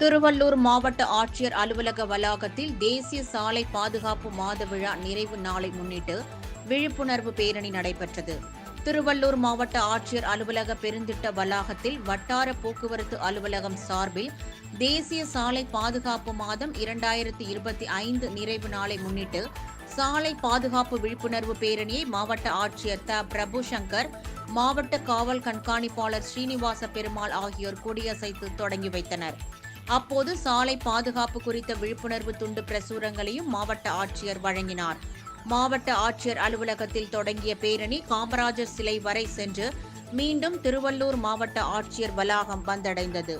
திருவள்ளூர் மாவட்ட ஆட்சியர் அலுவலக வளாகத்தில் தேசிய சாலை பாதுகாப்பு மாத விழா நிறைவு நாளை முன்னிட்டு விழிப்புணர்வு பேரணி நடைபெற்றது. திருவள்ளூர் மாவட்ட ஆட்சியர் அலுவலக பெருந்திட்ட வளாகத்தில் வட்டார போக்குவரத்து அலுவலகம் சார்பில் தேசிய சாலை பாதுகாப்பு மாதம் இரண்டாயிரத்தி இருபத்தி ஐந்து நிறைவு நாளை முன்னிட்டு சாலை பாதுகாப்பு விழிப்புணர்வு பேரணியை மாவட்ட ஆட்சியர் த. பிரபு சங்கர் மாவட்ட காவல் கண்காணிப்பாளர் ஸ்ரீனிவாச பெருமாள் ஆகியோர் கொடியசைத்து தொடங்கி வைத்தனர். அப்போது சாலை பாதுகாப்பு குறித்த விழிப்புணர்வு துண்டு பிரசுரங்களையும் மாவட்ட ஆட்சியர் வழங்கினார். மாவட்ட ஆட்சியர் அலுவலகத்தில் தொடங்கிய பேரணி காமராஜர் சிலை வரை சென்று மீண்டும் திருவள்ளூர் மாவட்ட ஆட்சியர் வளாகம் வந்தடைந்தது.